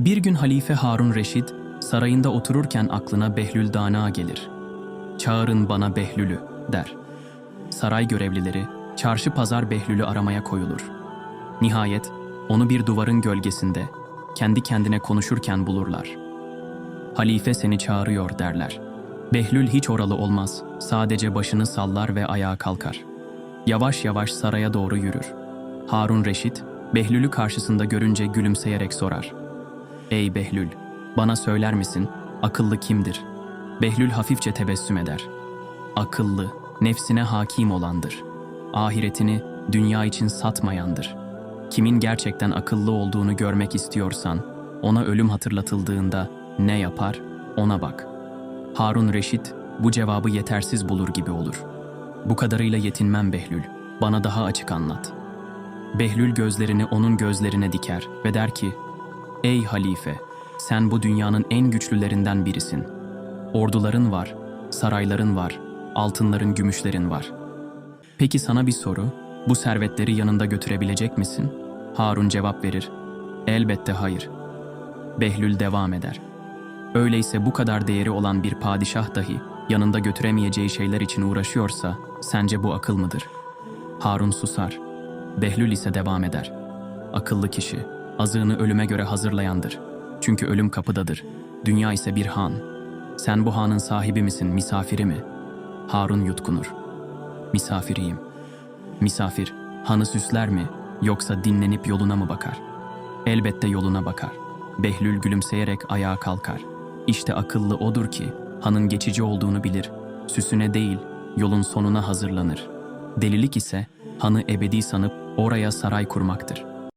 Bir gün Halife Harun Reşit sarayında otururken aklına Behlül Dana gelir. Çağırın bana Behlül'ü der. Saray görevlileri çarşı pazar Behlül'ü aramaya koyulur. Nihayet onu bir duvarın gölgesinde kendi kendine konuşurken bulurlar. Halife seni çağırıyor derler. Behlül hiç oralı olmaz. Sadece başını sallar ve ayağa kalkar. Yavaş yavaş saraya doğru yürür. Harun Reşit, Behlül'ü karşısında görünce gülümseyerek sorar. Ey Behlül, bana söyler misin, akıllı kimdir? Behlül hafifçe tebessüm eder. Akıllı, nefsine hakim olandır. Ahiretini dünya için satmayandır. Kimin gerçekten akıllı olduğunu görmek istiyorsan, ona ölüm hatırlatıldığında ne yapar, ona bak. Harun Reşit bu cevabı yetersiz bulur gibi olur. Bu kadarıyla yetinmem Behlül, bana daha açık anlat. Behlül gözlerini onun gözlerine diker ve der ki, Ey halife, sen bu dünyanın en güçlülerinden birisin. Orduların var, sarayların var, altınların, gümüşlerin var. Peki sana bir soru, bu servetleri yanında götürebilecek misin? Harun cevap verir, elbette hayır. Behlül devam eder. Öyleyse bu kadar değeri olan bir padişah dahi yanında götüremeyeceği şeyler için uğraşıyorsa sence bu akıl mıdır? Harun susar. Behlül ise devam eder. Akıllı kişi azığını ölüme göre hazırlayandır. Çünkü ölüm kapıdadır. Dünya ise bir han. Sen bu hanın sahibi misin, misafiri mi? Harun yutkunur. Misafiriyim. Misafir, hanı süsler mi yoksa dinlenip yoluna mı bakar? Elbette yoluna bakar. Behlül gülümseyerek ayağa kalkar. İşte akıllı odur ki hanın geçici olduğunu bilir. Süsüne değil, yolun sonuna hazırlanır. Delilik ise hanı ebedi sanıp oraya saray kurmaktır.